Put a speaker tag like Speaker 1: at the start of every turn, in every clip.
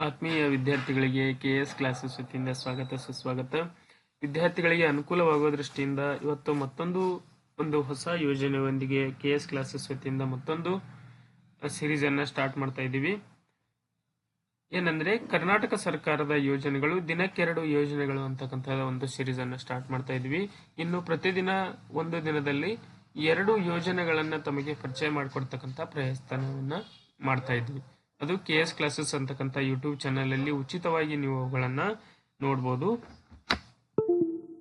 Speaker 1: ಆತ್ಮೀಯ ವಿದ್ಯಾರ್ಥಿಗಳಿಗೆ K S classes ವತಿಯಿಂದ ಸ್ವಾಗತ, ಸುಸ್ವಾಗತ. ವಿದ್ಯಾರ್ಥಿಗಳಿಗೆ ಅನುಕೂಲವಾಗುವ ದೃಷ್ಟಿಯಿಂದ ಇವತ್ತು ಮತ್ತೊಂದು ಒಂದು ಹೊಸ ಯೋಜನೆಯೊಂದಿಗೆ ಕೆ ಎಸ್ ಕ್ಲಾಸಸ್ ವತಿಯಿಂದ ಮತ್ತೊಂದು ಸಿರೀಸ್ ಅನ್ನ ಸ್ಟಾರ್ಟ್ ಮಾಡ್ತಾ ಇದ್ದೀವಿ. ಏನಂದ್ರೆ, ಕರ್ನಾಟಕ ಸರ್ಕಾರದ ಯೋಜನೆಗಳು ದಿನಕ್ಕೆರಡು ಯೋಜನೆಗಳು ಅಂತಕ್ಕಂಥ ಒಂದು ಸಿರೀಸ್ ಅನ್ನ ಸ್ಟಾರ್ಟ್ ಮಾಡ್ತಾ ಇದ್ವಿ ಇನ್ನು ಪ್ರತಿದಿನ ಒಂದು ದಿನದಲ್ಲಿ ಎರಡು ಯೋಜನೆಗಳನ್ನ ತಮಗೆ ಪರಿಚಯ ಮಾಡಿಕೊಡ್ತಕ್ಕಂಥ ಪ್ರಯತ್ನವನ್ನ ಮಾಡ್ತಾ ಇದ್ವಿ ಅದು ಕೆ ಎಸ್ ಕ್ಲಾಸಸ್ ಅಂತಕ್ಕಂಥ ಯೂಟ್ಯೂಬ್ ಚಾನೆಲ್ ಅಲ್ಲಿ ಉಚಿತವಾಗಿ ನೀವು ಅವುಗಳನ್ನ ನೋಡ್ಬೋದು.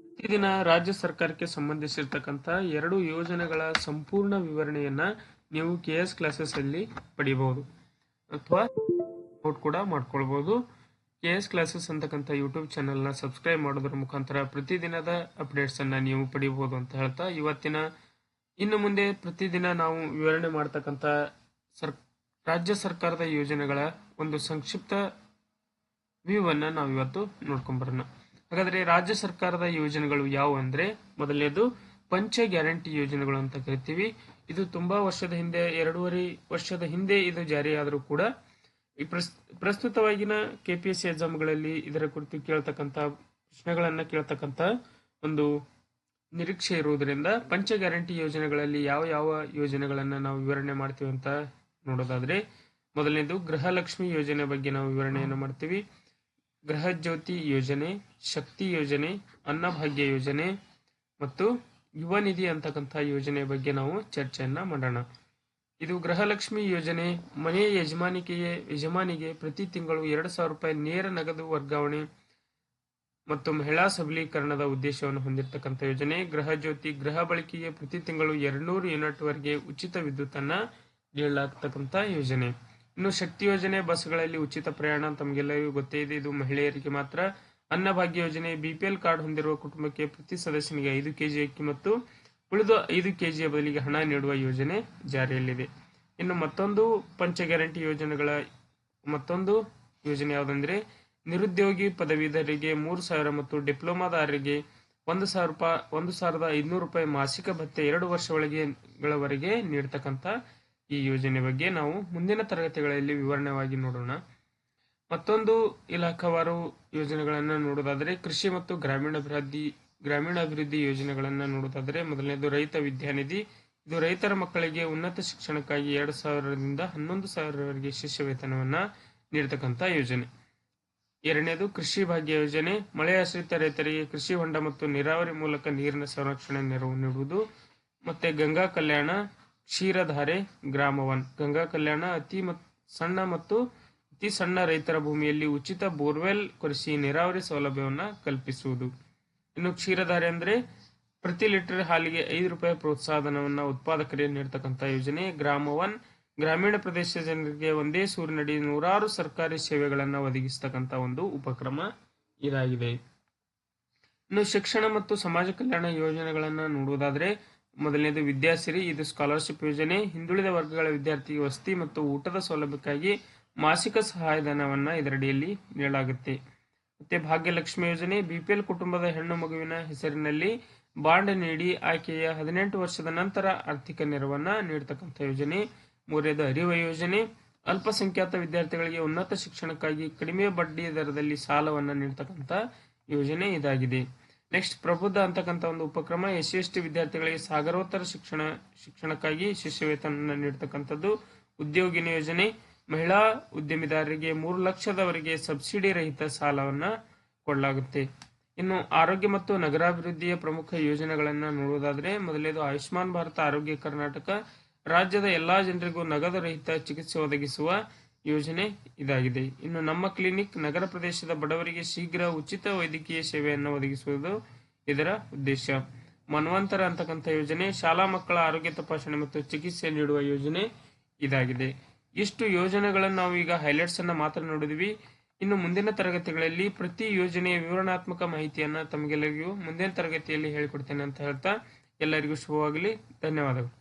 Speaker 1: ಪ್ರತಿದಿನ ರಾಜ್ಯ ಸರ್ಕಾರಕ್ಕೆ ಸಂಬಂಧಿಸಿರ್ತಕ್ಕಂಥ ಎರಡು ಯೋಜನೆಗಳ ಸಂಪೂರ್ಣ ವಿವರಣೆಯನ್ನ ನೀವು ಕೆ ಎಸ್ ಕ್ಲಾಸಸ್ ಅಲ್ಲಿ ಪಡಿಬಹುದು. ಅಥವಾ ನೋಟ್ ಕೂಡ ಮಾಡ್ಕೊಳ್ಬಹುದು ಕೆ ಎಸ್ ಕ್ಲಾಸಸ್ ಅಂತಕ್ಕಂಥ ಯೂಟ್ಯೂಬ್ ಚಾನೆಲ್ನ ಸಬ್ಸ್ಕ್ರೈಬ್ ಮಾಡೋದ್ರ ಮುಖಾಂತರ ಪ್ರತಿದಿನದ ಅಪ್ಡೇಟ್ಸ್ ಅನ್ನ ನೀವು ಪಡಿಬೋದು ಅಂತ ಹೇಳ್ತಾ ಇವತ್ತಿನ ಇನ್ನು ಮುಂದೆ ಪ್ರತಿದಿನ ನಾವು ವಿವರಣೆ ಮಾಡ್ತಕ್ಕಂಥ ಸರ್ ರಾಜ್ಯ ಸರ್ಕಾರದ ಯೋಜನೆಗಳ ಒಂದು ಸಂಕ್ಷಿಪ್ತ ವ್ಯೂ ಅನ್ನ ನಾವು ಇವತ್ತು ನೋಡ್ಕೊಂಡ್ ಬರೋಣ. ಹಾಗಾದ್ರೆ ರಾಜ್ಯ ಸರ್ಕಾರದ ಯೋಜನೆಗಳು ಯಾವುವು ಅಂದ್ರೆ, ಮೊದಲನೇದು ಪಂಚ ಗ್ಯಾರಂಟಿ ಯೋಜನೆಗಳು ಅಂತ ಕರಿತೀವಿ. ಇದು ತುಂಬಾ ವರ್ಷದ ಹಿಂದೆ, ಎರಡೂವರೆ ವರ್ಷದ ಹಿಂದೆ ಇದು ಜಾರಿಯಾದರೂ ಕೂಡ ಈ ಪ್ರಸ್- ಪ್ರಸ್ತುತವಾಗಿನ ಸಿ ಎಕ್ಸಾಮ್ಗಳಲ್ಲಿ ಇದರ ಕುರಿತು ಕೇಳ್ತಕ್ಕಂತ ಪ್ರಶ್ನೆಗಳನ್ನ ಕೇಳ್ತಕ್ಕಂತ ಒಂದು ನಿರೀಕ್ಷೆ ಇರುವುದರಿಂದ ಪಂಚ ಗ್ಯಾರಂಟಿ ಯೋಜನೆಗಳಲ್ಲಿ ಯಾವ ಯಾವ ಯೋಜನೆಗಳನ್ನ ನಾವು ವಿವರಣೆ ಮಾಡ್ತೀವಿ ಅಂತ ನೋಡೋದಾದ್ರೆ ಮೊದಲನೇದು ಗೃಹಲಕ್ಷ್ಮಿ ಯೋಜನೆ ಬಗ್ಗೆ ನಾವು ವಿವರಣೆಯನ್ನು ಮಾಡ್ತೀವಿ. ಗೃಹ ಜ್ಯೋತಿ ಯೋಜನೆ, ಶಕ್ತಿ ಯೋಜನೆ ಅನ್ನಭಾಗ್ಯ ಯೋಜನೆ ಮತ್ತು ಯುವ ನಿಧಿ ಅಂತಕ್ಕಂಥ ಯೋಜನೆ ಬಗ್ಗೆ ನಾವು ಚರ್ಚೆಯನ್ನ ಮಾಡೋಣ. ಇದು ಗೃಹಲಕ್ಷ್ಮಿ ಯೋಜನೆ ಮನೆ ಯಜಮಾನಿಕೆಯೇ ಯಜಮಾನಿಗೆ ಪ್ರತಿ ತಿಂಗಳು ಎರಡು ಸಾವಿರ ರೂಪಾಯಿ ನೇರ ನಗದು ವರ್ಗಾವಣೆ ಮತ್ತು ಮಹಿಳಾ ಸಬಲೀಕರಣದ ಉದ್ದೇಶವನ್ನು ಹೊಂದಿರತಕ್ಕಂಥ ಯೋಜನೆ. ಗೃಹ ಜ್ಯೋತಿ ಗೃಹ ಬಳಕೆಗೆ ಪ್ರತಿ ತಿಂಗಳು ಎರಡ್ನೂರು ಯೂನಿಟ್ ವರೆಗೆ ಉಚಿತ ವಿದ್ಯುತ್ ಅನ್ನ ನೀಡಲಾಗ್ತಕ್ಕಂಥ ಯೋಜನೆ. ಇನ್ನು ಶಕ್ತಿ ಯೋಜನೆ, ಬಸ್ಗಳಲ್ಲಿ ಉಚಿತ ಪ್ರಯಾಣ ತಮಗೆಲ್ಲರಿಗೂ ಗೊತ್ತೇ ಇದೆ. ಇದು ಮಹಿಳೆಯರಿಗೆ ಮಾತ್ರ ಅನ್ನಭಾಗ್ಯ ಯೋಜನೆ. ಬಿಪಿಎಲ್ ಕಾರ್ಡ್ ಹೊಂದಿರುವ ಕುಟುಂಬಕ್ಕೆ ಪ್ರತಿ ಸದಸ್ಯನಿಗೆ ಐದು ಕೆಜಿ ಅಕ್ಕಿ ಮತ್ತು ಉಳಿದ ಐದು ಕೆಜಿಯ ಬದಲಿಗೆ ಹಣ ನೀಡುವ ಯೋಜನೆ ಜಾರಿಯಲ್ಲಿದೆ. ಇನ್ನು ಮತ್ತೊಂದು ಪಂಚ ಗ್ಯಾರಂಟಿ ಯೋಜನೆಗಳ ಮತ್ತೊಂದು ಯೋಜನೆ ಯಾವುದಂದ್ರೆ, ನಿರುದ್ಯೋಗಿ ಪದವೀಧರಿಗೆ ಮೂರು ಸಾವಿರ ಮತ್ತು ಡಿಪ್ಲೊಮಾದಾರರಿಗೆ ಒಂದು ಸಾವಿರ ರೂಪಾಯಿ, ಒಂದು ಸಾವಿರದ ಐದುನೂರು ರೂಪಾಯಿ ಮಾಸಿಕ ಭತ್ಯೆ ಎರಡು ವರ್ಷ ಒಳಗೆಗಳವರೆಗೆ ನೀಡತಕ್ಕಂಥ ಈ ಯೋಜನೆ ಬಗ್ಗೆ ನಾವು ಮುಂದಿನ ತರಗತಿಗಳಲ್ಲಿ ವಿವರಣವಾಗಿ ನೋಡೋಣ. ಮತ್ತೊಂದು ಇಲಾಖಾವಾರು ಯೋಜನೆಗಳನ್ನು ನೋಡೋದಾದರೆ ಕೃಷಿ ಮತ್ತು ಗ್ರಾಮೀಣಾಭಿವೃದ್ಧಿ ಗ್ರಾಮೀಣಾಭಿವೃದ್ಧಿ ಯೋಜನೆಗಳನ್ನು ನೋಡೋದಾದರೆ ಮೊದಲನೇದು ರೈತ ವಿದ್ಯಾನಿಧಿ ಇದು ರೈತರ ಮಕ್ಕಳಿಗೆ ಉನ್ನತ ಶಿಕ್ಷಣಕ್ಕಾಗಿ ಎರಡು ಸಾವಿರದಿಂದ ಹನ್ನೊಂದು ಸಾವಿರವರೆಗೆ ಶಿಷ್ಯ ವೇತನವನ್ನು ನೀಡತಕ್ಕಂಥ ಯೋಜನೆ. ಎರಡನೇದು ಕೃಷಿ ಭಾಗ್ಯ ಯೋಜನೆ. ಮಳೆ ಆಶ್ರಿತ ರೈತರಿಗೆ ಕೃಷಿ ಹೊಂಡ ಮತ್ತು ನೀರಾವರಿ ಮೂಲಕ ನೀರಿನ ಸಂರಕ್ಷಣೆ ನೆರವು ನೀಡುವುದು. ಮತ್ತೆ ಗಂಗಾ ಕಲ್ಯಾಣ. ಕ್ಷೀರಧಾರೆ ಗ್ರಾಮ ಒನ್ ಗಂಗಾ ಕಲ್ಯಾಣ ಅತಿ ಸಣ್ಣ ಮತ್ತು ಅತಿ ಸಣ್ಣ ರೈತರ ಭೂಮಿಯಲ್ಲಿ ಉಚಿತ ಬೋರ್ವೆಲ್ ಕೊರೆಸಿ ನೀರಾವರಿ ಸೌಲಭ್ಯವನ್ನ ಕಲ್ಪಿಸುವುದು. ಇನ್ನು ಕ್ಷೀರಧಾರೆ ಅಂದ್ರೆ ಪ್ರತಿ ಲೀಟರ್ ಹಾಲಿಗೆ ಐದು ರೂಪಾಯಿ ಪ್ರೋತ್ಸಾಹನವನ್ನು ಉತ್ಪಾದಕರಿಗೆ ನೀಡತಕ್ಕಂಥ ಯೋಜನೆ ಗ್ರಾಮ ಒನ್ ಗ್ರಾಮೀಣ ಪ್ರದೇಶ ಜನರಿಗೆ ಒಂದೇ ಸೂರಿನಡಿ ನೂರಾರು ಸರ್ಕಾರಿ ಸೇವೆಗಳನ್ನು ಒದಗಿಸ್ತಕ್ಕಂತ ಒಂದು ಉಪಕ್ರಮ ಇದಾಗಿದೆ. ಇನ್ನು ಶಿಕ್ಷಣ ಮತ್ತು ಸಮಾಜ ಕಲ್ಯಾಣ ಯೋಜನೆಗಳನ್ನು ನೋಡುವುದಾದ್ರೆ ಮೊದಲನೇದು ವಿದ್ಯಾಸಿರಿ, ಇದು ಸ್ಕಾಲರ್ಶಿಪ್ ಯೋಜನೆ. ಹಿಂದುಳಿದ ವರ್ಗಗಳ ವಿದ್ಯಾರ್ಥಿಗೆ ವಸತಿ ಮತ್ತು ಊಟದ ಸೌಲಭ್ಯಕ್ಕಾಗಿ ಮಾಸಿಕ ಸಹಾಯಧನವನ್ನು ಇದರಡಿಯಲ್ಲಿ ನೀಡಲಾಗುತ್ತೆ. ಮತ್ತೆ ಭಾಗ್ಯಲಕ್ಷ್ಮಿ ಯೋಜನೆ ಬಿಪಿಎಲ್ ಕುಟುಂಬದ ಹೆಣ್ಣು ಮಗುವಿನ ಹೆಸರಿನಲ್ಲಿ ಬಾಂಡ್ ನೀಡಿ ಆಕೆಯ ಹದಿನೆಂಟು ವರ್ಷದ ನಂತರ ಆರ್ಥಿಕ ನೆರವನ್ನು ನೀಡತಕ್ಕಂಥ ಯೋಜನೆ. ಮೂರನೇದು ಅರಿವ ಯೋಜನೆ, ಅಲ್ಪಸಂಖ್ಯಾತ ವಿದ್ಯಾರ್ಥಿಗಳಿಗೆ ಉನ್ನತ ಶಿಕ್ಷಣಕ್ಕಾಗಿ ಕಡಿಮೆ ಬಡ್ಡಿ ದರದಲ್ಲಿ ಸಾಲವನ್ನು ನೀಡತಕ್ಕಂಥ ಯೋಜನೆ ಇದಾಗಿದೆ. ನೆಕ್ಸ್ಟ್ ಪ್ರಬುದ್ಧ ಅಂತಕ್ಕಂಥ ಒಂದು ಉಪಕ್ರಮ ಎಸ್ ಸಿ ಎಸ್ ಟಿ ವಿದ್ಯಾರ್ಥಿಗಳಿಗೆ ಸಾಗರೋತ್ತರ ಶಿಕ್ಷಣ, ಶಿಕ್ಷಣಕ್ಕಾಗಿ ಶಿಷ್ಯ ವೇತನ ನೀಡತಕ್ಕಂಥದ್ದು. ಉದ್ಯೋಗಿನಿ ಯೋಜನೆ, ಮಹಿಳಾ ಉದ್ಯಮಿದಾರರಿಗೆ ಮೂರು ಲಕ್ಷದವರೆಗೆ ಸಬ್ಸಿಡಿ ರಹಿತ ಸಾಲವನ್ನ ಕೊಡಲಾಗುತ್ತೆ. ಇನ್ನು ಆರೋಗ್ಯ ಮತ್ತು ನಗರಾಭಿವೃದ್ಧಿಯ ಪ್ರಮುಖ ಯೋಜನೆಗಳನ್ನ ನೋಡುವುದಾದ್ರೆ ಮೊದಲೇದು ಆಯುಷ್ಮಾನ್ ಭಾರತ, ಆರೋಗ್ಯ ಕರ್ನಾಟಕ. ರಾಜ್ಯದ ಎಲ್ಲಾ ಜನರಿಗೂ ನಗದು ರಹಿತ ಚಿಕಿತ್ಸೆ ಒದಗಿಸುವ ಯೋಜನೆ ಇದಾಗಿದೆ. ಇನ್ನು ನಮ್ಮ ಕ್ಲಿನಿಕ್ ನಗರ ಪ್ರದೇಶದ ಬಡವರಿಗೆ ಶೀಘ್ರ ಉಚಿತ ವೈದ್ಯಕೀಯ ಸೇವೆಯನ್ನು ಒದಗಿಸುವುದು ಇದರ ಉದ್ದೇಶ. ಮನ್ವಂತರ ಅಂತಕ್ಕಂಥ ಯೋಜನೆ ಶಾಲಾ ಮಕ್ಕಳ ಆರೋಗ್ಯ ತಪಾಸಣೆ ಮತ್ತು ಚಿಕಿತ್ಸೆ ನೀಡುವ ಯೋಜನೆ ಇದಾಗಿದೆ. ಇಷ್ಟು ಯೋಜನೆಗಳನ್ನು ನಾವು ಈಗ ಹೈಲೈಟ್ಸ್ ಅನ್ನು ಮಾತ್ರ ನೋಡಿದ್ವಿ. ಇನ್ನು ಮುಂದಿನ ತರಗತಿಗಳಲ್ಲಿ ಪ್ರತಿ ಯೋಜನೆಯ ವಿವರಣಾತ್ಮಕ ಮಾಹಿತಿಯನ್ನು ತಮಗೆಲ್ಲರಿಗೂ ಮುಂದಿನ ತರಗತಿಯಲ್ಲಿ ಹೇಳಿಕೊಡ್ತೇನೆ ಅಂತ ಹೇಳ್ತಾ ಎಲ್ಲರಿಗೂ ಶುಭವಾಗಲಿ. ಧನ್ಯವಾದಗಳು.